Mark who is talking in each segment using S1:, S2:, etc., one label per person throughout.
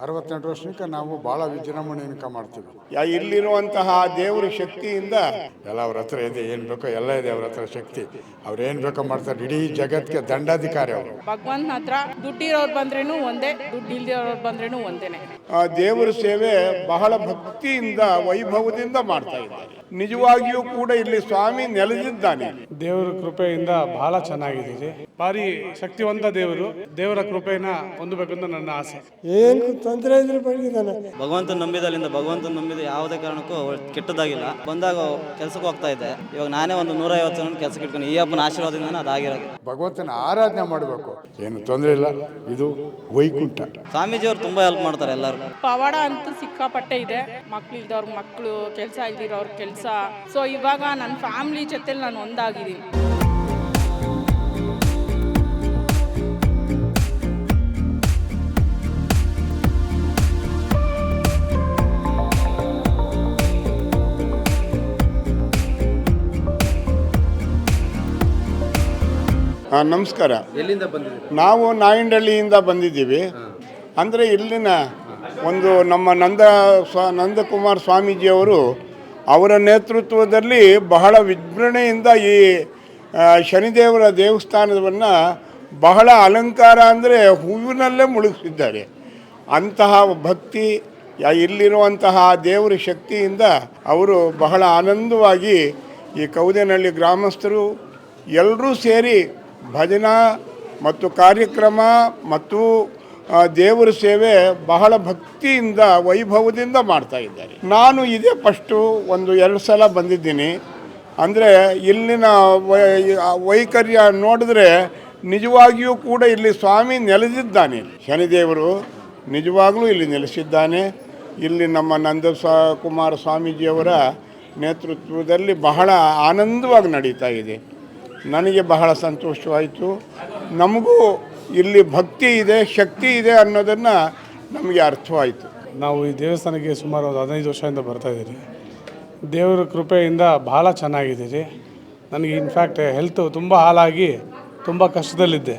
S1: ಅರವತ್ತೆಂಟು ವರ್ಷಕ್ಕೆ ನಾವು ಭಾಳ ಇನ್ಕ ಮಾಡ್ತೀವಿ.
S2: ಯಾ- ಇಲ್ಲಿರುವಂತಹ ದೇವರ ಶಕ್ತಿಯಿಂದ
S1: ಎಲ್ಲ ಅವ್ರ ಹತ್ರ ಇದೆ ಏನು ಬೇಕೋ ಎಲ್ಲ ಇದೆ ಅವ್ರ ಹತ್ರ ಶಕ್ತಿ. ಅವ್ರು ಏನು ಬೇಕೋ ಮಾಡ್ತಾರೆ ಇಡೀ ಜಗತ್ತಿಗೆ ದಂಡಾಧಿಕಾರಿ ಅವರು.
S3: ಭಗವಂತನ ಹತ್ರ ದುಡ್ಡಿರೋರು ಬಂದ್ರೇನು ಒಂದೇ ದುಡ್ಡು ಇಲ್ದಿರೋರು ಬಂದ್ರೇನು ಒಂದೇನೆ.
S2: ಆ ದೇವರ ಸೇವೆ ಬಹಳ ಭಕ್ತಿಯಿಂದ ವೈಭವದಿಂದ ಮಾಡ್ತಾ ಇದ್ದಾರೆ. ನಿಜವಾಗಿಯೂ ಕೂಡ ಇಲ್ಲಿ ಸ್ವಾಮಿ ನೆಲೆದಿದ್ದಾನೆ.
S4: ದೇವರ ಕೃಪೆಯಿಂದ ಬಹಳ ಚೆನ್ನಾಗಿದೆ ಭಾರಿ ಶಕ್ತಿವಂತ ದೇವರು. ದೇವರ ಕೃಪೆನ ಹೊಂದಬೇಕಂತ ನನ್ನ ಆಸೆ.
S5: ಏನು ತೊಂದರೆ ಇದ್ರೆ ಬಡಗಿದ್ದಾನೆ
S6: ಭಗವಂತನ ನಂಬಿದಲ್ಲಿಂದ ಭಗವಂತನ ನಂಬಿದ ಯಾವುದೇ ಕಾರಣಕ್ಕೂ ಕೆಟ್ಟದಾಗಿಲ್ಲ ಬಂದಾಗ ಕೆಲಸಕ್ಕೆ ಹೋಗ್ತಾ ಇದ್ದೆ. ಇವಾಗ ನಾನೇ ಒಂದು ನೂರೈವತ್ತು ಜನ ಕೆಲಸಕ್ಕೆ ಇಟ್ಕೊಂಡು ಈ ಹಬ್ಬನ ಆಶೀರ್ವಾದದಿಂದ ಅದಾಗಿರೋದು
S1: ಭಗವಂತನ ಆರಾಧನೆ ಮಾಡಬೇಕು. ಏನು ತೊಂದರೆ ಇಲ್ಲ. ಇದು ವೈಕುಂಠ.
S6: ಸ್ವಾಮೀಜಿಯವರು ತುಂಬಾ ಹೆಲ್ಪ್ ಮಾಡ್ತಾರೆ ಎಲ್ಲರೂ
S3: ಪವಾಡ ಅಂತೂ ಸಿಕ್ಕಾಪಟ್ಟೆ ಇದೆ. ಮಕ್ಳು ಇಲ್ದವ್ರ ಮಕ್ಕಳು ಕೆಲಸ ಇಲ್ದಿರೋರ್ ಕೆಲಸ. ಸೊ ಇವಾಗ ನನ್ನ ಫ್ಯಾಮಿಲಿ ಜೊತೆ ನಾನು ಒಂದಾಗಿದ್ದೀನಿ.
S2: ನಮಸ್ಕಾರ.
S7: ಎಲ್ಲಿಂದ ಬಂದಿದ್ದೀರಿ?
S2: ನಾವು ನಾಯಂಡಹಳ್ಳಿಯಿಂದ ಬಂದಿದ್ದೀವಿ. ಅಂದರೆ ಇಲ್ಲಿನ ಒಂದು ನಮ್ಮ ನಂದ ಸ್ವ ನಂದಕುಮಾರ್ ಸ್ವಾಮೀಜಿಯವರು ಅವರ ನೇತೃತ್ವದಲ್ಲಿ ಬಹಳ ವಿಜೃಂಭಣೆಯಿಂದ ಈ ಶನಿದೇವರ ದೇವಸ್ಥಾನವನ್ನು ಬಹಳ ಅಲಂಕಾರ ಅಂದರೆ ಹೂವಿನಲ್ಲೇ ಮುಳುಗಿಸಿದ್ದಾರೆ. ಅಂತಹ ಭಕ್ತಿ ಇಲ್ಲಿರುವಂತಹ ದೇವರ ಶಕ್ತಿಯಿಂದ ಅವರು ಬಹಳ ಆನಂದವಾಗಿ ಈ ಕೌದೇನಹಳ್ಳಿ ಗ್ರಾಮಸ್ಥರು ಎಲ್ಲರೂ ಸೇರಿ ಭಜನಾ ಮತ್ತು ಕಾರ್ಯಕ್ರಮ ಮತ್ತು ದೇವರ ಸೇವೆ ಬಹಳ ಭಕ್ತಿಯಿಂದ, ವೈಭವದಿಂದ ಮಾಡ್ತಾ ಇದ್ದಾರೆ. ನಾನು ಇದೇ ಫಸ್ಟು ಒಂದು ಎರಡು ಸಲ ಬಂದಿದ್ದೀನಿ. ಅಂದರೆ ಇಲ್ಲಿನ ವೈಖರ್ಯ ನೋಡಿದ್ರೆ ನಿಜವಾಗಿಯೂ ಕೂಡ ಇಲ್ಲಿ ಸ್ವಾಮಿ ನೆಲೆದಿದ್ದಾನೆ. ಶನಿದೇವರು ನಿಜವಾಗಲೂ ಇಲ್ಲಿ ನೆಲೆಸಿದ್ದಾನೆ. ಇಲ್ಲಿ ನಮ್ಮ ನಂದ ಕುಮಾರ ಸ್ವಾಮೀಜಿಯವರ ನೇತೃತ್ವದಲ್ಲಿ ಬಹಳ ಆನಂದವಾಗಿ ನಡೀತಾ ಇದೆ. ನನಗೆ ಬಹಳ ಸಂತೋಷವಾಯಿತು. ನಮಗೂ ಇಲ್ಲಿ ಭಕ್ತಿ ಇದೆ, ಶಕ್ತಿ ಇದೆ ಅನ್ನೋದನ್ನು ನಮಗೆ ಅರ್ಥವಾಯಿತು.
S4: ನಾವು ಈ ದೇವಸ್ಥಾನಕ್ಕೆ ಸುಮಾರು ಒಂದು ಹದಿನೈದು ವರ್ಷದಿಂದ ಬರ್ತಾಯಿದ್ದೀರಿ ದೇವರ ಕೃಪೆಯಿಂದ ಬಹಳ ಚೆನ್ನಾಗಿದ್ದೀರಿ. ನನಗೆ ಇನ್ಫ್ಯಾಕ್ಟ್ ಹೆಲ್ತ್ ತುಂಬ ಹಾಳಾಗಿ ತುಂಬ ಕಷ್ಟದಲ್ಲಿದ್ದೆ.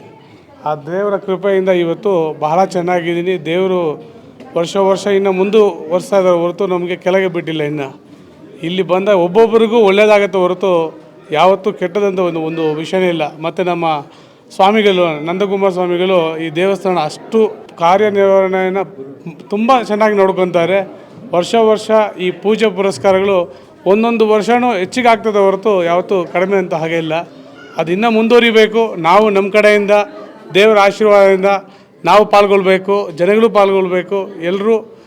S4: ಆ ದೇವರ ಕೃಪೆಯಿಂದ ಇವತ್ತು ಬಹಳ ಚೆನ್ನಾಗಿದ್ದೀನಿ. ದೇವರು ವರ್ಷ ವರ್ಷ ಇನ್ನು ಮುಂದೆ ವರ್ಷ ಹೊರತು ನಮಗೆ ಕೆಳಗೆ ಬಿಟ್ಟಿಲ್ಲ ಇನ್ನು. ಇಲ್ಲಿ ಬಂದ ಒಬ್ಬೊಬ್ಬರಿಗೂ ಒಳ್ಳೆಯದಾಗತ್ತೆ ಹೊರತು ಯಾವತ್ತೂ ಕೆಟ್ಟದಂಥ ಒಂದು ಒಂದು ವಿಷಯನೇ ಇಲ್ಲ. ಮತ್ತು ನಮ್ಮ ಸ್ವಾಮಿಗಳು, ನಂದಕುಮಾರ ಸ್ವಾಮಿಗಳು ಈ ದೇವಸ್ಥಾನ ಅಷ್ಟು ಕಾರ್ಯನಿರ್ವಹಣೆಯನ್ನು ತುಂಬ ಚೆನ್ನಾಗಿ ನೋಡ್ಕೊತಾರೆ. ವರ್ಷ ವರ್ಷ ಈ ಪೂಜೆ ಪುರಸ್ಕಾರಗಳು ಒಂದೊಂದು ವರ್ಷವೂ ಹೆಚ್ಚಿಗೆ ಆಗ್ತದೆ ಹೊರತು ಯಾವತ್ತೂ ಕಡಿಮೆ ಅಂತ ಹಾಗೆ ಇಲ್ಲ. ಅದು ಇನ್ನೂ ಮುಂದುವರಿಬೇಕು. ನಾವು ನಮ್ಮ ಕಡೆಯಿಂದ, ದೇವರ ಆಶೀರ್ವಾದದಿಂದ ನಾವು ಪಾಲ್ಗೊಳ್ಬೇಕು, ಜನಗಳು ಪಾಲ್ಗೊಳ್ಬೇಕು, ಎಲ್ಲರೂ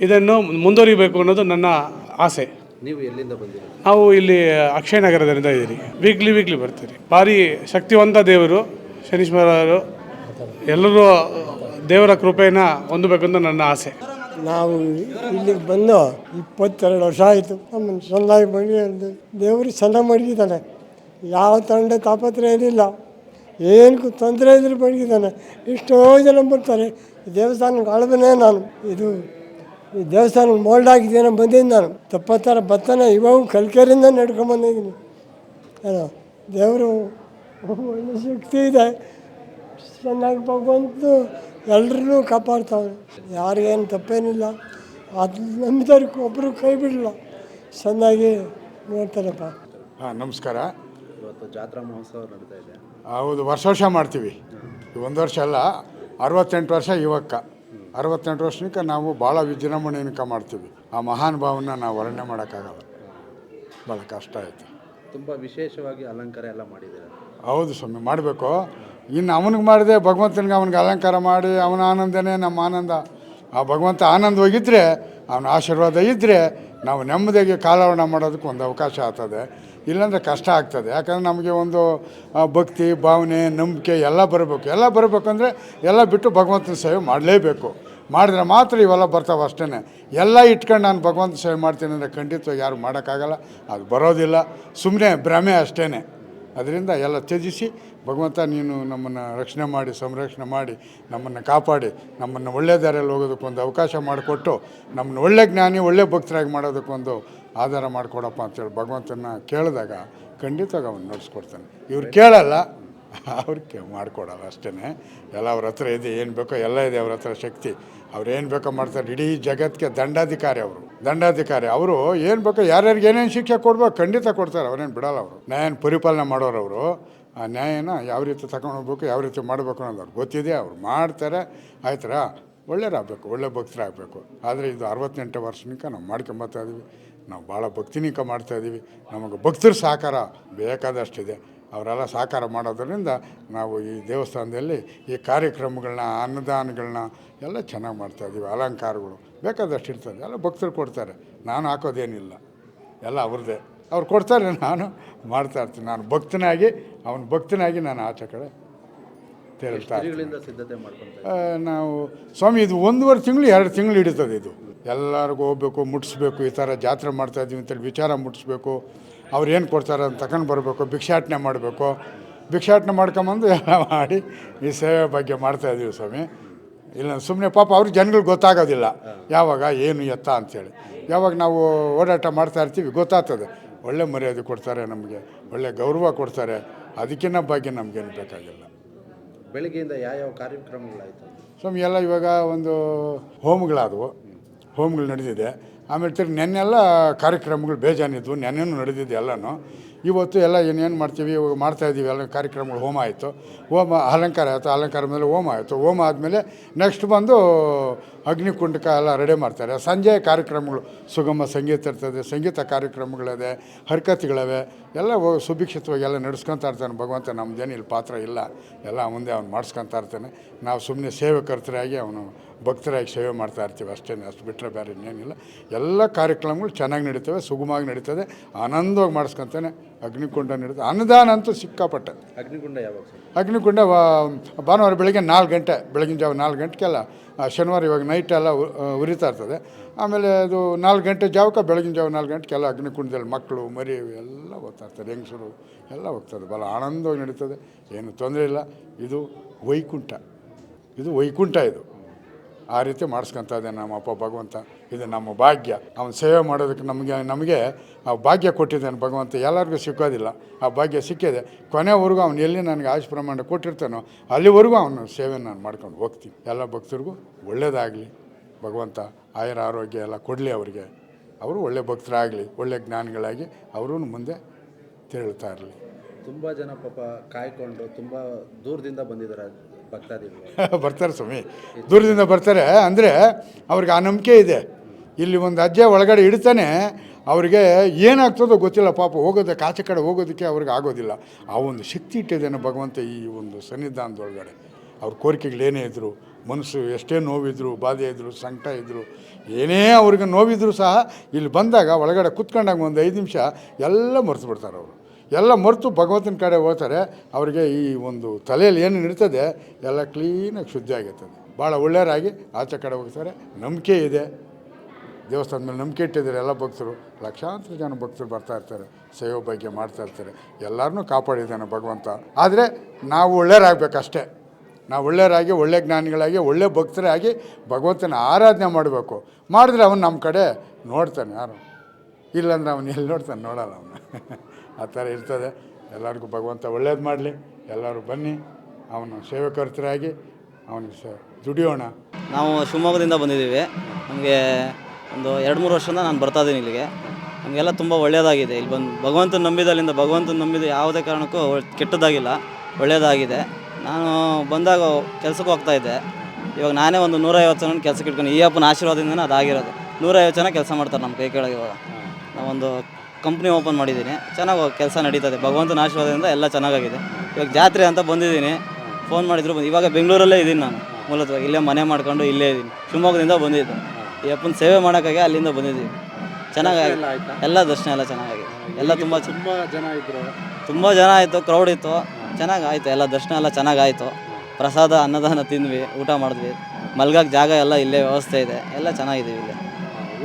S4: ಇದನ್ನು ಮುಂದುವರಿಬೇಕು ಅನ್ನೋದು ನನ್ನ ಆಸೆ.
S7: ನೀವು ಎಲ್ಲಿಂದ ಬಂದಿರಿ
S4: ನಾವು ಇಲ್ಲಿ ಅಕ್ಷಯ ನಗರದಿಂದ ಇದ್ದೀರಿ. ವೀಕ್ಲಿ ವೀಕ್ಲಿ ಬರ್ತೀರಿ. ಭಾರಿ ಶಕ್ತಿವಂತ ದೇವರು ಶನೀಶ್ವರರು ಎಲ್ಲರೂ ದೇವರ ಕೃಪೆಯನ್ನು ಹೊಂದಬೇಕಂತ ನನ್ನ ಆಸೆ.
S5: ನಾವು ಇಲ್ಲಿಗೆ ಬಂದು ಇಪ್ಪತ್ತೆರಡು ವರ್ಷ ಆಯಿತು. ನಮ್ಮನ್ನು ಚೆನ್ನಾಗಿ ಮಾಡಿ ದೇವರು ಚೆನ್ನಾಗಿ ಮಡಗಿದ್ದಾನೆ ಯಾವ ತಂಡ ತಾಪತ್ರೆ ಏನಿಲ್ಲ. ಏನಕ್ಕೂ ತೊಂದರೆ ಇದ್ರೆ ಮಡಗಿದ್ದಾನೆ ಎಷ್ಟೋ ಜನ ಬರ್ತಾರೆ. ದೇವಸ್ಥಾನಕ್ಕೆ ಅಳದನೇ ನಾನು. ಇದು ಈ ದೇವಸ್ಥಾನ ಮೋಲ್ಡ್ ಆಗಿದ್ದೇನೆ ಬಂದಿದ್ದು ನಾನು. ತಪ್ಪತ್ತಾರ ಭತ್ತನ ಇವಾಗ ಕಲ್ಕೆರಿಂದ ನಡ್ಕೊಂಬಂದಿದ್ದೀನಿ ಏನೋ ದೇವರು ಒಳ್ಳೆ ಶಕ್ತಿ ಇದೆ. ಚೆನ್ನಾಗಿ ಬಂತು ಎಲ್ಲರನ್ನೂ ಕಾಪಾಡ್ತಾವೆ ಯಾರಿಗೇನು ತಪ್ಪೇನಿಲ್ಲ. ಅದು ನಂಬಿದವ್ರಿಗೆ ಒಬ್ಬರು ಕೈ ಬಿಡಲ್ಲ. ಚೆನ್ನಾಗಿ ನೋಡ್ತಾರಪ್ಪ.
S1: ಹಾಂ ನಮಸ್ಕಾರ.
S7: ಇವತ್ತು ಜಾತ್ರಾ ಮಹೋತ್ಸವ ನಡೀತಾ ಇದೆ.
S1: ಹೌದು ವರ್ಷ ವರ್ಷ ಮಾಡ್ತೀವಿ. ಒಂದು ವರ್ಷ ಅಲ್ಲ ಅರವತ್ತೆಂಟು ವರ್ಷ ಯುವಕ. ಅರವತ್ತೆಂಟು ವರ್ಷಕ್ಕೆ ನಾವು ಭಾಳ ವಿಜೃಂಭಣೆಯಿಂದ ಮಾಡ್ತೀವಿ. ಆ ಮಹಾನ್ ಭಾವನ ನಾವು ವರ್ಣನೆ ಮಾಡೋಕ್ಕಾಗಲ್ಲ. ಭಾಳ ಕಷ್ಟ ಆಯಿತು.
S7: ತುಂಬ ವಿಶೇಷವಾಗಿ ಅಲಂಕಾರ ಎಲ್ಲ ಮಾಡಿದ್ದೀರಾ?
S1: ಹೌದು ಸ್ವಾಮಿ ಮಾಡಬೇಕು. ಇನ್ನು ಅವನಿಗೆ ಮಾಡಿದೆ ಭಗವಂತನಿಗೆ ಅವನಿಗೆ ಅಲಂಕಾರ ಮಾಡಿ ಅವನ ಆನಂದನೇ ನಮ್ಮ ಆನಂದ. ಆ ಭಗವಂತ ಆನಂದವಾಗಿದ್ದರೆ ಅವನ ಆಶೀರ್ವಾದ ಇದ್ದರೆ ನಾವು ನೆಮ್ಮದಿಯಾಗಿ ಕಾಲಹರಣ ಮಾಡೋದಕ್ಕೆ ಒಂದು ಅವಕಾಶ ಆಗ್ತದೆ. ಇಲ್ಲಾಂದರೆ ಕಷ್ಟ ಆಗ್ತದೆ. ಯಾಕಂದರೆ ನಮಗೆ ಒಂದು ಭಕ್ತಿ, ಭಾವನೆ, ನಂಬಿಕೆ ಎಲ್ಲ ಬರಬೇಕು. ಎಲ್ಲ ಬರಬೇಕಂದ್ರೆ ಎಲ್ಲ ಬಿಟ್ಟು ಭಗವಂತನ ಸೇವೆ ಮಾಡಲೇಬೇಕು. ಮಾಡಿದ್ರೆ ಮಾತ್ರ ಇವೆಲ್ಲ ಬರ್ತಾವೆ ಅಷ್ಟೇ ಎಲ್ಲ ಇಟ್ಕೊಂಡು ನಾನು ಭಗವಂತ ಸೇವೆ ಮಾಡ್ತೀನಿ ಅಂದರೆ ಖಂಡಿತವಾಗಿ ಯಾರು ಮಾಡೋಕ್ಕಾಗಲ್ಲ. ಅದು ಬರೋದಿಲ್ಲ. ಸುಮ್ಮನೆ ಭ್ರಮೆ ಅಷ್ಟೇ ಅದರಿಂದ ಎಲ್ಲ ತ್ಯಜಿಸಿ, ಭಗವಂತ ನೀನು ನಮ್ಮನ್ನು ರಕ್ಷಣೆ ಮಾಡಿ, ಸಂರಕ್ಷಣೆ ಮಾಡಿ, ನಮ್ಮನ್ನು ಕಾಪಾಡಿ, ನಮ್ಮನ್ನು ಒಳ್ಳೆ ದಾರಿಯಲ್ಲಿ ಹೋಗೋದಕ್ಕೊಂದು ಅವಕಾಶ ಮಾಡಿಕೊಟ್ಟು, ನಮ್ಮನ್ನು ಒಳ್ಳೆ ಜ್ಞಾನಿ, ಒಳ್ಳೆ ಭಕ್ತರಾಗಿ ಮಾಡೋದಕ್ಕೊಂದು ಆಧಾರ ಮಾಡಿಕೊಡಪ್ಪ ಅಂತೇಳಿ ಭಗವಂತನ ಕೇಳಿದಾಗ ಖಂಡಿತವಾಗಿ ಅವನು ನಡೆಸ್ಕೊಡ್ತಾನೆ. ಇವ್ರು ಕೇಳಲ್ಲ ಅವ್ರಿಗೆ ಮಾಡಿಕೊಡಲ್ಲ ಅಷ್ಟೇ ಎಲ್ಲ ಅವ್ರ ಹತ್ರ ಇದೆ, ಏನು ಬೇಕೋ ಎಲ್ಲ ಇದೆ ಅವ್ರ ಹತ್ರ ಶಕ್ತಿ. ಅವ್ರು ಏನು ಬೇಕೋ ಮಾಡ್ತಾರೆ. ಇಡೀ ಜಗತ್ತಿಗೆ ದಂಡಾಧಿಕಾರಿ ಅವರು. ದಂಡಾಧಿಕಾರಿ. ಅವರು ಏನು ಬೇಕೋ ಯಾರ್ಯಾರಿಗೆ ಏನೇನು ಶಿಕ್ಷೆ ಕೊಡ್ಬೇಕು ಖಂಡಿತ ಕೊಡ್ತಾರೆ. ಅವ್ರೇನು ಬಿಡಲ್ಲ ಅವರು. ನ್ಯಾಯನ ಪರಿಪಾಲನೆ ಮಾಡೋರು ಅವರು. ಆ ನ್ಯಾಯನ ಯಾವ ರೀತಿ ತಗೊಂಡು ಹೋಗ್ಬೇಕು, ಯಾವ ರೀತಿ ಮಾಡಬೇಕು ಅನ್ನೋದು ಅವ್ರು ಗೊತ್ತಿದೆ. ಅವ್ರು ಮಾಡ್ತಾರೆ. ಆಯ್ತರಾ? ಒಳ್ಳೆಯರಾಗಬೇಕು ಒಳ್ಳೆ ಭಕ್ತರಾಗಬೇಕು. ಆದರೆ ಇದು ಅರವತ್ತೆಂಟು ವರ್ಷನಿಕ ನಾವು ಮಾಡ್ಕೊಂಬರ್ತಾ ಇದ್ದೀವಿ ನಾವು ಭಾಳ ಭಕ್ತಿನಿಕ ಮಾಡ್ತಾ ಇದ್ದೀವಿ ನಮಗೆ ಭಕ್ತರ ಸಹಕಾರ ಬೇಕಾದಷ್ಟಿದೆ. ಅವರೆಲ್ಲ ಸಹಕಾರ ಮಾಡೋದರಿಂದ ನಾವು ಈ ದೇವಸ್ಥಾನದಲ್ಲಿ ಈ ಕಾರ್ಯಕ್ರಮಗಳನ್ನ, ಅನ್ನದಾನಗಳನ್ನ ಎಲ್ಲ ಚೆನ್ನಾಗಿ ಮಾಡ್ತಾಯಿದ್ದೀವಿ ಅಲಂಕಾರಗಳು ಬೇಕಾದಷ್ಟು ಇರ್ತದೆ. ಎಲ್ಲ ಭಕ್ತರು ಕೊಡ್ತಾರೆ. ನಾನು ಹಾಕೋದೇನಿಲ್ಲ. ಎಲ್ಲ ಅವ್ರದ್ದೇ. ಅವ್ರು ಕೊಡ್ತಾರೆ. ನಾನು ಮಾಡ್ತಾ ಇರ್ತೀನಿ. ನಾನು ಭಕ್ತನಾಗಿ, ಅವನ ಭಕ್ತನಾಗಿ ನಾನು ಆಚೆ ಕಡೆ ತೆರಳ್ತಾ.
S7: ಸಿದ್ಧತೆ
S1: ನಾವು ಸ್ವಾಮಿ ಇದು ಒಂದೂವರೆ ತಿಂಗಳು ಎರಡು ತಿಂಗಳು ಹಿಡಿತದೆ ಇದು. ಎಲ್ಲರಿಗೂ ಹೋಗ್ಬೇಕು ಮುಟ್ಟಿಸ್ಬೇಕು ಈ ಥರ ಜಾತ್ರೆ ಮಾಡ್ತಾ ಇದ್ದೀವಿ ಅಂತೇಳಿ ವಿಚಾರ ಮುಟ್ಟಿಸ್ಬೇಕು ಅವ್ರು ಏನು ಕೊಡ್ತಾರೆ ಅಂತ ತಗೊಂಡು ಬರಬೇಕು ಭಿಕ್ಷಾಟನೆ ಮಾಡಬೇಕು. ಭಿಕ್ಷಾಟನೆ ಮಾಡ್ಕೊಂಬಂದು ಎಲ್ಲ ಮಾಡಿ ಈ ಸೇವೆ ಬಗ್ಗೆ ಮಾಡ್ತಾ ಇದ್ದೀವಿ ಸ್ವಾಮಿ. ಇಲ್ಲ ಸುಮ್ಮನೆ ಪಾಪ ಅವ್ರಿಗೆ ಜನಗಳಿಗೆ ಗೊತ್ತಾಗೋದಿಲ್ಲ. ಯಾವಾಗ ಏನು ಎತ್ತ ಅಂಥೇಳಿ ಯಾವಾಗ ನಾವು ಓಡಾಟ ಮಾಡ್ತಾ ಇರ್ತೀವಿ ಗೊತ್ತಾಗ್ತದೆ. ಒಳ್ಳೆ ಮರ್ಯಾದೆ ಕೊಡ್ತಾರೆ ನಮಗೆ ಒಳ್ಳೆ ಗೌರವ ಕೊಡ್ತಾರೆ. ಅದಕ್ಕಿಂತ ಬಗ್ಗೆ ನಮಗೇನು ಬೇಕಾಗಿಲ್ಲ.
S7: ಬೆಳಿಗ್ಗೆಯಿಂದ ಯಾವ್ಯಾವ ಕಾರ್ಯಕ್ರಮಗಳಾಯಿತು?
S1: ಸ್ವಾಮಿ, ಎಲ್ಲ ಇವಾಗ ಒಂದು ಹೋಮ್ಗಳಾದವು. ಹೋಮ್ಗಳು ನಡೆದಿದೆ. ಆಮೇಲೆ ತಿರ್ಗಿ ನೆನ್ನೆಲ್ಲ ಕಾರ್ಯಕ್ರಮಗಳು ಬೇಜಾನಿದ್ವು. ನೆನ್ನೆನೂ ನಡೆದಿದೆ ಎಲ್ಲನೂ. ಇವತ್ತು ಎಲ್ಲ ಇನ್ನೇನು ಮಾಡ್ತೀವಿ, ಇವಾಗ ಮಾಡ್ತಾಯಿದ್ದೀವಿ ಎಲ್ಲ ಕಾರ್ಯಕ್ರಮಗಳು ಹೋಮ ಆಯಿತು. ಹೋಮ ಅಲಂಕಾರ ಆಯಿತು, ಅಲಂಕಾರ ಮೇಲೆ ಹೋಮ ಆಯಿತು. ಹೋಮ ಆದಮೇಲೆ ನೆಕ್ಸ್ಟ್ ಬಂದು ಅಗ್ನಿಕುಂಡಕ ಎಲ್ಲ ರೆಡಿ ಮಾಡ್ತಾರೆ. ಸಂಜೆ ಕಾರ್ಯಕ್ರಮಗಳು, ಸುಗಮ ಸಂಗೀತ ಇರ್ತದೆ, ಸಂಗೀತ ಕಾರ್ಯಕ್ರಮಗಳಿದೆ, ಹರಕತೆಗಳಿವೆ, ಎಲ್ಲ ಸುಭಿಕ್ಷಿತವಾಗಿ ಎಲ್ಲ ನಡೆಸ್ಕೊತಾ ಇರ್ತಾನೆ ಭಗವಂತ ನಮ್ಮದೇನು ಇಲ್ಲಿ ಪಾತ್ರ ಇಲ್ಲ. ಎಲ್ಲ ಮುಂದೆ ಅವ್ನು ಮಾಡಿಸ್ಕೊತಾ ಇರ್ತಾನೆ. ನಾವು ಸುಮ್ಮನೆ ಸೇವಕರ್ತರಾಗಿ ಅವನು ಭಕ್ತರಾಗಿ ಸೇವೆ ಮಾಡ್ತಾ ಇರ್ತೀವಿ ಅಷ್ಟೇ, ಅಷ್ಟು ಬಿಟ್ಟರೆ ಬೇರೆ ಇನ್ನೇನಿಲ್ಲ. ಎಲ್ಲ ಕಾರ್ಯಕ್ರಮಗಳು ಚೆನ್ನಾಗಿ ನಡೀತವೆ, ಸುಗಮವಾಗಿ ನಡೀತದೆ, ಆನಂದವಾಗಿ ಮಾಡಿಸ್ಕೊತಾನೆ. ಅಗ್ನಿಕುಂಡ ನಡೆದು ಅನುದಾನ ಅಂತೂ ಸಿಕ್ಕಾಪಟ್ಟೆ.
S7: ಅಗ್ನಿಕುಂಡ ಯಾವಾಗ
S1: ಅಗ್ನಿಕುಂಡ ಭಾನುವಾರ ಬೆಳಗ್ಗೆ ನಾಲ್ಕು ಗಂಟೆ ಬೆಳಗಿನ ಜಾವ ನಾಲ್ಕು ಗಂಟೆಗೆಲ್ಲ ಶನಿವಾರ ಇವಾಗ ನೈಟ್ ಎಲ್ಲ ಉರಿತಾ ಇರ್ತದೆ. ಆಮೇಲೆ ಅದು ನಾಲ್ಕು ಗಂಟೆ ಜಾವಕ್ಕೆ ಬೆಳಗಿನ ಜಾವ ನಾಲ್ಕು ಗಂಟೆಗೆಲ್ಲ ಅಗ್ನಿಕುಂಡದಲ್ಲಿ ಮಕ್ಕಳು ಮರಿ ಎಲ್ಲ ಹೋಗ್ತಾ ಇರ್ತಾರೆ ಹೆಂಗಸರು ಎಲ್ಲ ಹೋಗ್ತದೆ ಭಾಳ ಆನಂದವಾಗಿ ನಡೀತದೆ. ಏನು ತೊಂದರೆ ಇಲ್ಲ. ಇದು ವೈಕುಂಠ. ಇದು ವೈಕುಂಠ ಇದು. ಆ ರೀತಿ ಮಾಡಿಸ್ಕೊತಾ ಇದ್ದಾನೆ ನಮ್ಮ ಅಪ್ಪ ಭಗವಂತ. ಇದು ನಮ್ಮ ಭಾಗ್ಯ. ಅವನು ಸೇವೆ ಮಾಡೋದಕ್ಕೆ ನಮಗೆ ನಮಗೆ ಆ ಭಾಗ್ಯ ಕೊಟ್ಟಿದ್ದಾನೆ ಭಗವಂತ. ಎಲ್ಲರಿಗೂ ಸಿಕ್ಕೋದಿಲ್ಲ. ಆ ಭಾಗ್ಯ ಸಿಕ್ಕಿದೆ. ಕೊನೆವರೆಗೂ ಅವನು ಎಲ್ಲಿ ನನಗೆ ಆಯುಷ್ ಪ್ರಮಾಣ ಕೊಟ್ಟಿರ್ತಾನೋ ಅಲ್ಲಿವರೆಗೂ ಅವನು ಸೇವೆ ನಾನು ಮಾಡ್ಕೊಂಡು ಹೋಗ್ತೀನಿ. ಎಲ್ಲ ಭಕ್ತರಿಗೂ ಒಳ್ಳೆಯದಾಗಲಿ ಭಗವಂತ ಆಯರ ಆರೋಗ್ಯ ಎಲ್ಲ ಕೊಡಲಿ ಅವರಿಗೆ. ಅವರು ಒಳ್ಳೆ ಭಕ್ತರಾಗಲಿ, ಒಳ್ಳೆ ಜ್ಞಾನಿಗಳಾಗಿ ಅವರೂ ಮುಂದೆ ತೆರಳ್ತಾ ಇರಲಿ.
S7: ತುಂಬ ಜನ ಪಾಪ ಕಾಯ್ಕೊಂಡು ತುಂಬ ದೂರದಿಂದ ಬಂದಿದ್ದಾರೆ.
S1: ಬರ್ತಾರೆ ಸ್ವಾಮಿ. ದೂರದಿಂದ ಬರ್ತಾರೆ. ಅಂದರೆ ಅವ್ರಿಗೆ ಆ ನಂಬಿಕೆ ಇದೆ. ಇಲ್ಲಿ ಒಂದು ಅಜ್ಜ ಒಳಗಡೆ ಇಡ್ತಾನೆ, ಅವರಿಗೆ ಏನಾಗ್ತದೋ ಗೊತ್ತಿಲ್ಲ, ಪಾಪ ಹೋಗೋದಕ್ಕೆ ಕಾಚೆ ಕಡೆ ಹೋಗೋದಕ್ಕೆ ಅವ್ರಿಗೆ ಆಗೋದಿಲ್ಲ. ಆ ಒಂದು ಶಕ್ತಿ ಇಟ್ಟಿದ್ದೇನೆ ಭಗವಂತ ಈ ಒಂದು ಸನ್ನಿಧಾನದೊಳಗಡೆ. ಅವ್ರ ಕೋರಿಕೆಗಳೇನೇ ಇದ್ದರು ಮನಸ್ಸು ಎಷ್ಟೇ ನೋವಿದ್ರು, ಬಾಧೆ ಇದ್ದರು ಸಂಕಟ ಇದ್ದರು ಏನೇ ಅವ್ರಿಗೆ ನೋವಿದ್ರು ಸಹ, ಇಲ್ಲಿ ಬಂದಾಗ ಒಳಗಡೆ ಕುತ್ಕೊಂಡಾಗ ಒಂದು ಐದು ನಿಮಿಷ ಎಲ್ಲ ಮರೆತು ಬಿಡ್ತಾರೆ ಅವರು. ಎಲ್ಲ ಮರೆತು ಭಗವಂತನ ಕಡೆ ಹೋಗ್ತಾರೆ, ಅವರಿಗೆ ಈ ಒಂದು ತಲೆಯಲ್ಲಿ ಏನು ನಡೀತದೆ ಎಲ್ಲ ಕ್ಲೀನಾಗಿ ಶುದ್ಧಿ ಆಗಿರ್ತದೆ. ಭಾಳ ಒಳ್ಳೆಯರಾಗಿ ಆಚೆ ಕಡೆ ಹೋಗ್ತಾರೆ. ನಂಬಿಕೆ ಇದೆ. ದೇವಸ್ಥಾನದ ಮೇಲೆ ನಂಬಿಕೆ ಇಟ್ಟಿದ್ದಾರೆ ಎಲ್ಲ ಭಕ್ತರು. ಲಕ್ಷಾಂತರ ಜನ ಭಕ್ತರು ಬರ್ತಾ ಇರ್ತಾರೆ ಸೇವೆ ಬಗ್ಗೆ ಮಾಡ್ತಾ ಇರ್ತಾರೆ. ಎಲ್ಲರನ್ನೂ ಕಾಪಾಡಿದ್ದಾನೆ ಭಗವಂತ. ಆದರೆ ನಾವು ಒಳ್ಳೆಯರಾಗಬೇಕಷ್ಟೇ ನಾವು ಒಳ್ಳೆಯರಾಗಿ ಒಳ್ಳೆ ಜ್ಞಾನಿಗಳಾಗಿ, ಒಳ್ಳೆ ಭಕ್ತರಾಗಿ ಭಗವಂತನ ಆರಾಧನೆ ಮಾಡಬೇಕು. ಮಾಡಿದ್ರೆ ಅವನು ನಮ್ಮ ಕಡೆ ನೋಡ್ತಾನೆ ಯಾರು? ಇಲ್ಲಾಂದ್ರೆ ಅವನು ಎಲ್ಲಿ ನೋಡ್ತಾನೆ? ನೋಡಲ್ಲ ಅವನು. ಆ ಥರ ಇರ್ತದೆ. ಎಲ್ಲರಿಗೂ ಭಗವಂತ ಒಳ್ಳೇದು ಮಾಡಲಿ. ಎಲ್ಲರೂ ಬನ್ನಿ. ಅವನು ಸೇವಕರ್ತರಾಗಿ ಅವನಿಗೆ ಸ ದುಡಿಯೋಣ.
S6: ನಾವು ಶಿವಮೊಗ್ಗದಿಂದ ಬಂದಿದ್ದೀವಿ. ನಮಗೆ ಒಂದು ಎರಡು ಮೂರು ವರ್ಷದಿಂದ ನಾನು ಬರ್ತಾ ಇದ್ದೀನಿ ಇಲ್ಲಿಗೆ. ನಮಗೆಲ್ಲ ತುಂಬ ಒಳ್ಳೆಯದಾಗಿದೆ ಇಲ್ಲಿ ಬಂದು ಭಗವಂತನ ನಂಬಿದಲ್ಲಿಂದ ಭಗವಂತನ ನಂಬಿದ ಯಾವುದೇ ಕಾರಣಕ್ಕೂ ಕೆಟ್ಟದಾಗಿಲ್ಲ ಒಳ್ಳೆಯದಾಗಿದೆ ನಾನು ಬಂದಾಗ ಕೆಲಸಕ್ಕೆ ಹೋಗ್ತಾ ಇದ್ದೆ. ಇವಾಗ ನಾನೇ ಒಂದು ನೂರೈವತ್ತು ಜನ ಕೆಲಸಕ್ಕೆ ಇಟ್ಕೊಂಡು ಈ ಅಪ್ಪನ ಆಶೀರ್ವಾದದಿಂದ ಅದಾಗಿರೋದು. ನೂರೈವತ್ತು ಜನ ಕೆಲಸ ಮಾಡ್ತಾರೆ ನಮ್ಮ ಕೈ ಕೆಳಗೆ ಇವಾಗ. ನಾವೊಂದು ಕಂಪ್ನಿ ಓಪನ್ ಮಾಡಿದ್ದೀನಿ. ಚೆನ್ನಾಗಿ ಕೆಲಸ ನಡೀತದೆ. ಭಗವಂತನ ಆಶೀರ್ವಾದದಿಂದ ಎಲ್ಲ ಚೆನ್ನಾಗಾಗಿದೆ. ಇವಾಗ ಜಾತ್ರೆ ಅಂತ ಬಂದಿದ್ದೀನಿ. ಫೋನ್ ಮಾಡಿದ್ರು ಬಂದು ಇವಾಗ ಬೆಂಗಳೂರಲ್ಲೇ ಇದ್ದೀನಿ ನಾನು. ಮೂಲತವಾಗಿ ಇಲ್ಲೇ ಮನೆ ಮಾಡ್ಕೊಂಡು ಇಲ್ಲೇ ಇದ್ದೀನಿ. ಶಿವಮೊಗ್ಗದಿಂದ ಬಂದಿದ್ದು. ಈ ಅಪ್ಪನ ಸೇವೆ ಮಾಡೋಕ್ಕಾಗಿ ಅಲ್ಲಿಂದ ಬಂದಿದ್ದೀನಿ. ಚೆನ್ನಾಗಿ ಎಲ್ಲ ದರ್ಶನ ಎಲ್ಲ ಚೆನ್ನಾಗಿದೆ ಎಲ್ಲ ತುಂಬ
S7: ತುಂಬ ಜನ ಇದ್ರು.
S6: ತುಂಬ ಜನ ಆಯಿತು ಕ್ರೌಡ್ ಇತ್ತು. ಚೆನ್ನಾಗಿ ಆಯಿತು. ಎಲ್ಲ ದರ್ಶನ ಎಲ್ಲ ಚೆನ್ನಾಗಾಯಿತು. ಪ್ರಸಾದ ಅನ್ನದಾನ ತಿಂದ್ವಿ ಊಟ ಮಾಡಿದ್ವಿ. ಮಲ್ಗಕ್ಕೆ ಜಾಗ ಎಲ್ಲ ಇಲ್ಲೇ ವ್ಯವಸ್ಥೆ ಇದೆ. ಎಲ್ಲ ಚೆನ್ನಾಗಿದ್ದೀವಿ ಇಲ್ಲೇ.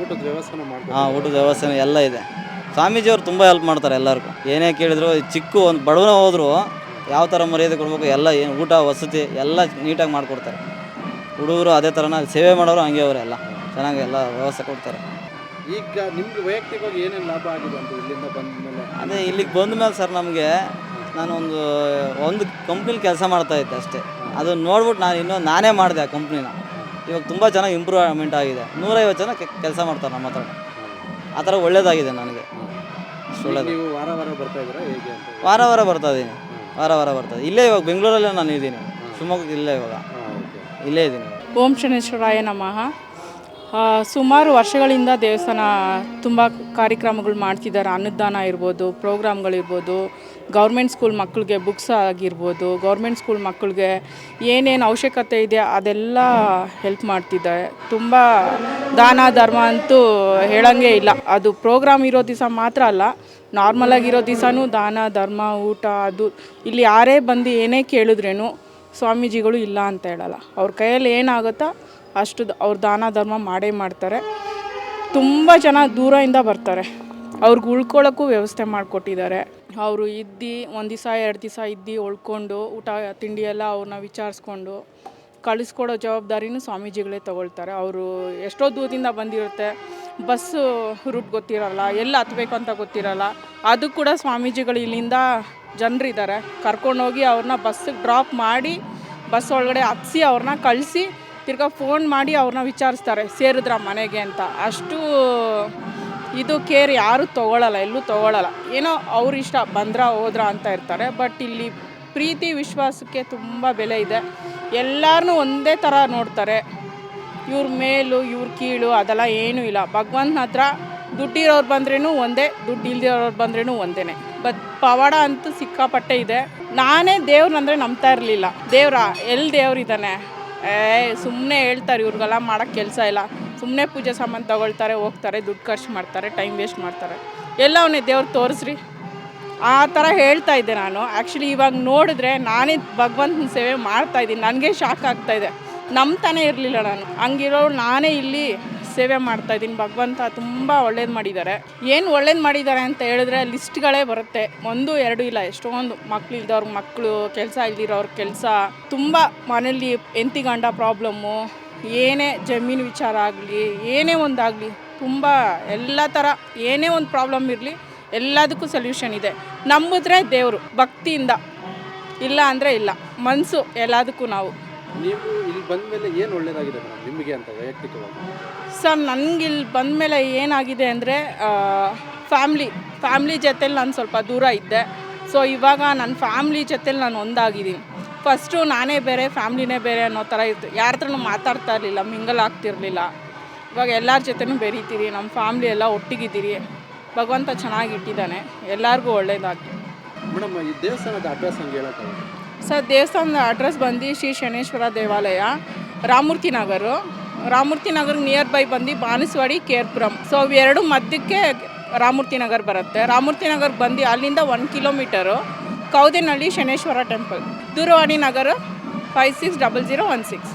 S7: ಊಟದ ವ್ಯವಸ್ಥೆ
S6: ಹಾಂ ಊಟದ ವ್ಯವಸ್ಥೆ ಎಲ್ಲ ಇದೆ. ಸ್ವಾಮೀಜಿಯವರು ತುಂಬ ಹೆಲ್ಪ್ ಮಾಡ್ತಾರೆ ಎಲ್ಲರಿಗೂ. ಏನೇ ಕೇಳಿದ್ರು ಚಿಕ್ಕ ಒಂದು ಬಡವನ ಹೋದ್ರು ಯಾವ ಥರ ಮರ್ಯಾದೆ ಕೊಡಬೇಕು ಎಲ್ಲ ಏನು ಊಟ ವಸತಿ ಎಲ್ಲ ನೀಟಾಗಿ ಮಾಡಿಕೊಡ್ತಾರೆ. ಹುಡುಗರು ಅದೇ ಥರನ ಸೇವೆ ಮಾಡೋರು ಹಂಗೆ ಅವರು ಎಲ್ಲ. ಚೆನ್ನಾಗಿ ಎಲ್ಲ ವ್ಯವಸ್ಥೆ ಕೊಡ್ತಾರೆ.
S7: ಈಗ ನಿಮ್ಗೆ ವೈಯಕ್ತಿಕವಾಗಿ ಏನೇನು ಲಾಭ ಆಗಿದೆ ಅಂತ ಇಲ್ಲಿಂದ ಬಂದ ಮೇಲೆ
S6: ಅದೇ ಇಲ್ಲಿಗೆ ಬಂದ ಮೇಲೆ ಸರ್ ನಮಗೆ ನಾನು ಒಂದು ಒಂದು ಕಂಪ್ನಿಲಿ ಕೆಲಸ ಮಾಡ್ತಾ ಇದ್ದೆ ಅಷ್ಟೇ. ಅದು ನೋಡ್ಬಿಟ್ಟು ನಾನು ಇನ್ನೂ ನಾನೇ ಮಾಡಿದೆ ಆ ಕಂಪ್ನಿನ ಇವಾಗ ತುಂಬ ಚೆನ್ನಾಗಿ ಇಂಪ್ರೂವ್ಮೆಂಟ್ ಆಗಿದೆ. ನೂರೈವತ್ತು ಜನ ಕೆಲಸ ಮಾಡ್ತಾರೆ ನಮ್ಮ ಹತ್ರ. ಆ ಥರ ಒಳ್ಳೇದಾಗಿದೆ ನನಗೆ.
S7: ನೀವು ವಾರ ವಾರ ಬರ್ತಾ ಇದ್ದೀರಾ? ಹೇಗೆ ಅಂತ
S6: ವಾರ ವಾರ ಬರ್ತಾ ಇದ್ದೀನಿ. ವಾರ ವಾರ ಬರ್ತಾ ಇದ್ದೀನಿ. ಇಲ್ಲೇ ಇವಾಗ ಬೆಂಗಳೂರಲ್ಲೇ ನಾನು ಇದ್ದೀನಿ. ಶಿವಮೊಗ್ಗ ಇಲ್ಲೇ ಇವಾಗ. ಇಲ್ಲೇ ಇದ್ದೀನಿ.
S3: ಓಂ ಶನೇಶ್ವರಾಯ ನಮಃ. ಸುಮಾರು ವರ್ಷಗಳಿಂದ ದೇವಸ್ಥಾನ ತುಂಬ ಕಾರ್ಯಕ್ರಮಗಳು ಮಾಡ್ತಿದ್ದಾರೆ. ಅನ್ನದಾನ ಇರ್ಬೋದು, ಪ್ರೋಗ್ರಾಮ್ಗಳಿರ್ಬೋದು, ಗೌರ್ಮೆಂಟ್ ಸ್ಕೂಲ್ ಮಕ್ಕಳಿಗೆ ಬುಕ್ಸ್ ಆಗಿರ್ಬೋದು, ಗೌರ್ಮೆಂಟ್ ಸ್ಕೂಲ್ ಮಕ್ಕಳಿಗೆ ಏನೇನು ಅವಶ್ಯಕತೆ ಇದೆ ಅದೆಲ್ಲ ಹೆಲ್ಪ್ ಮಾಡ್ತಿದ್ದಾರೆ. ತುಂಬ ದಾನ, ಧರ್ಮ ಅಂತೂ ಹೇಳಂಗೆ ಇಲ್ಲ. ಅದು ಪ್ರೋಗ್ರಾಮ್ ಇರೋ ದಿವಸ ಮಾತ್ರ ಅಲ್ಲ ನಾರ್ಮಲಾಗಿರೋ ದಿವಸನೂ ದಾನ, ಧರ್ಮ, ಊಟ, ಅದು ಇಲ್ಲಿ ಯಾರೇ ಬಂದು ಏನೇ ಕೇಳಿದ್ರೇನು ಸ್ವಾಮೀಜಿಗಳು ಇಲ್ಲ ಅಂತ ಹೇಳಲ್ಲ. ಅವ್ರ ಕೈಯಲ್ಲಿ ಏನಾಗುತ್ತೋ ಅಷ್ಟು ಅವ್ರು ದಾನ ಧರ್ಮ ಮಾಡೇ ಮಾಡ್ತಾರೆ. ತುಂಬ ಜನ ದೂರದಿಂದ ಬರ್ತಾರೆ. ಅವ್ರಿಗೆ ಉಳ್ಕೊಳ್ಳೋಕ್ಕೂ ವ್ಯವಸ್ಥೆ ಮಾಡಿಕೊಟ್ಟಿದ್ದಾರೆ. ಅವರು ಇದ್ದು, ಒಂದು ದಿವಸ ಎರಡು ದಿವಸ ಇದ್ದು ಉಳ್ಕೊಂಡು ಊಟ, ತಿಂಡಿ ಎಲ್ಲ ಅವ್ರನ್ನ ವಿಚಾರಿಸ್ಕೊಂಡು ಕಳಿಸ್ಕೊಡೋ ಜವಾಬ್ದಾರಿನೂ ಸ್ವಾಮೀಜಿಗಳೇ ತಗೊಳ್ತಾರೆ. ಅವರು ಎಷ್ಟೋ ದೂರದಿಂದ ಬಂದಿರುತ್ತೆ. ಬಸ್ಸು ರೂಟ್ ಗೊತ್ತಿರಲ್ಲ, ಎಲ್ಲಿ ಹತ್ಬೇಕು ಅಂತ ಗೊತ್ತಿರಲ್ಲ. ಅದು ಕೂಡ ಸ್ವಾಮೀಜಿಗಳು ಇಲ್ಲಿಂದ ಜನರಿದ್ದಾರೆ. ಕರ್ಕೊಂಡೋಗಿ ಅವ್ರನ್ನ ಬಸ್ಸಿಗೆ ಡ್ರಾಪ್ ಮಾಡಿ, ಬಸ್ ಒಳಗಡೆ ಹತ್ಸಿ ಅವ್ರನ್ನ ಕಳಿಸಿ ತಿರ್ಗಾ ಫೋನ್ ಮಾಡಿ ಅವ್ರನ್ನ ವಿಚಾರಿಸ್ತಾರೆ, ಸೇರಿದ್ರ ಮನೆಗೆ ಅಂತ. ಅಷ್ಟು ಇದು ಕೇರ್ ಯಾರೂ ತೊಗೊಳಲ್ಲ, ಎಲ್ಲೂ ತೊಗೊಳಲ್ಲ. ಏನೋ ಅವ್ರ ಇಷ್ಟ, ಬಂದ್ರ ಹೋದ್ರ ಅಂತ ಇರ್ತಾರೆ. ಬಟ್ ಇಲ್ಲಿ ಪ್ರೀತಿ, ವಿಶ್ವಾಸಕ್ಕೆ ತುಂಬ ಬೆಲೆ ಇದೆ. ಎಲ್ಲರನ್ನೂ ಒಂದೇ ಥರ ನೋಡ್ತಾರೆ. ಇವ್ರ ಮೇಲು, ಇವ್ರ ಕೀಳು, ಅದೆಲ್ಲ ಏನೂ ಇಲ್ಲ. ಭಗವಂತನ ಹತ್ರ ದುಡ್ಡಿರೋರು ಬಂದ್ರೂ ಒಂದೇ, ದುಡ್ಡು ಇಲ್ದಿರೋರು ಬಂದ್ರೂ ಒಂದೇ ಬಟ್ ಪವಾಡ ಅಂತೂ ಸಿಕ್ಕಾಪಟ್ಟೆ ಇದೆ. ನಾನೇ ದೇವ್ರಂದ್ರೆ ನಂಬ್ತಾ ಇರಲಿಲ್ಲ. ದೇವ್ರ? ಎಲ್ಲಿ ದೇವ್ರಿದ್ದಾನೆ ಏ ಸುಮ್ಮನೆ ಹೇಳ್ತಾರೆ ಇವ್ರಿಗೆಲ್ಲ ಮಾಡೋಕ್ಕೆ ಕೆಲಸ ಇಲ್ಲ. ಸುಮ್ಮನೆ ಪೂಜೆ ಸಾಮಾನು ತಗೊಳ್ತಾರೆ, ಹೋಗ್ತಾರೆ, ದುಡ್ಡು ಖರ್ಚು ಮಾಡ್ತಾರೆ ಟೈಮ್ ವೇಸ್ಟ್ ಮಾಡ್ತಾರೆ. ಎಲ್ಲ ಅವನೇ ದೇವ್ರು ತೋರಿಸ್ರಿ. ಆ ಥರ ಹೇಳ್ತಾ ಇದ್ದೆ ನಾನು. ಆ್ಯಕ್ಚುಲಿ ಇವಾಗ ನೋಡಿದ್ರೆ ನಾನೇ ಭಗವಂತನ ಸೇವೆ ಮಾಡ್ತಾಯಿದ್ದೀನಿ ನನಗೆ ಶಾಕ್ ಆಗ್ತಾ ಇದೆ. ನಂಬ್ತಾನೆ ಇರಲಿಲ್ಲ ನಾನು. ಹಂಗಿರೋ ನಾನೇ ಇಲ್ಲಿ ಸೇವೆ ಮಾಡ್ತಾ ಇದ್ದೀನಿ. ಭಗವಂತ ತುಂಬ ಒಳ್ಳೇದು ಮಾಡಿದ್ದಾರೆ. ಏನು ಒಳ್ಳೇದು ಮಾಡಿದ್ದಾರೆ ಅಂತ ಹೇಳಿದ್ರೆ ಲಿಸ್ಟ್ಗಳೇ ಬರುತ್ತೆ. ಒಂದು, ಎರಡು ಇಲ್ಲ, ಎಷ್ಟೊಂದು ಮಕ್ಳು ಇಲ್ದವ್ರ ಮಕ್ಕಳು ಕೆಲಸ ಇಲ್ದಿರೋರ ಕೆಲಸ. ತುಂಬ ಮನೇಲಿ ಎಂತಿ ಗಂಡ ಪ್ರಾಬ್ಲಮ್ಮು, ಏನೇ ಜಮೀನು ವಿಚಾರ ಆಗಲಿ, ಏನೇ ಒಂದಾಗಲಿ, ತುಂಬ ಎಲ್ಲ ಥರ ಏನೇ ಒಂದು ಪ್ರಾಬ್ಲಮ್ ಇರಲಿ ಎಲ್ಲದಕ್ಕೂ ಸೊಲ್ಯೂಷನ್ ಇದೆ. ನಂಬಿದ್ರೆ ದೇವರು, ಭಕ್ತಿಯಿಂದ. ಇಲ್ಲ ಅಂದರೆ ಇಲ್ಲ ಮನಸ್ಸು ಎಲ್ಲದಕ್ಕೂ ನಾವು.
S7: ನೀವು ಇಲ್ಲಿ ಬಂದ ಮೇಲೆ ಏನು ಒಳ್ಳೆಯದಾಗಿದೆ ಮೇಡಮ್ ನಿಮಗೆ ಅಂತ ವೈಯಕ್ತಿಕವಾಗಿ?
S3: ಸರ್ ನನಗೆ ಇಲ್ಲಿ ಬಂದಮೇಲೆ ಏನಾಗಿದೆ ಅಂದರೆ ಫ್ಯಾಮ್ಲಿ ಫ್ಯಾಮ್ಲಿ ಜೊತೇಲಿ ನಾನು ಸ್ವಲ್ಪ ದೂರ ಇದ್ದೆ. ಸೊ ಇವಾಗ ನನ್ನ ಫ್ಯಾಮ್ಲಿ ಜೊತೇಲಿ ನಾನು ಒಂದಾಗಿದ್ದೀನಿ. ಫಸ್ಟು ನಾನೇ ಬೇರೆ ಫ್ಯಾಮ್ಲಿನೇ ಬೇರೆ ಅನ್ನೋ ಥರ ಇತ್ತು. ಯಾರ ಹತ್ರನೂ ಮಾತಾಡ್ತಾ ಇರಲಿಲ್ಲ ಮಿಂಗಲ್ ಆಗ್ತಿರಲಿಲ್ಲ. ಇವಾಗ ಎಲ್ಲರ ಜೊತೆನೂ ಬೆರೀತೀರಿ ನಮ್ಮ ಫ್ಯಾಮ್ಲಿ ಎಲ್ಲ ಒಟ್ಟಿಗಿದ್ದೀರಿ. ಭಗವಂತ ಚೆನ್ನಾಗಿ ಇಟ್ಟಿದ್ದಾನೆ. ಎಲ್ಲರಿಗೂ ಒಳ್ಳೆಯದಾಗಿ
S7: ಮೇಡಮ್ ಈ ದೇವಸ್ಥಾನದ ಅಡ್ರೆಸ್ ಹಂಗೆ ಹೇಳೋಕ್ಕಾಗುತ್ತೆ?
S3: ಸರ್, ದೇವಸ್ಥಾನದ ಅಡ್ರೆಸ್ ಬಂದು ಶ್ರೀ ಶನೇಶ್ವರ ದೇವಾಲಯ ರಾಮೂರ್ತಿ ನಗರು. ರಾಮೂರ್ತಿ ನಗರ್ ನಿಯರ್ ಬೈ ಬಂದು ಬಾನಸವಾಡಿ ಕೇರ್ಪುರಂ. ಸೊ ಎರಡು ಮಧ್ಯಕ್ಕೆ ರಾಮೂರ್ತಿ ನಗರ್ ಬರುತ್ತೆ. ರಾಮೂರ್ತಿ ನಗರ್ ಬಂದು ಅಲ್ಲಿಂದ one kilometre Kowdenahalli Shaneshwara temple Dooravani Nagar five six double zero one six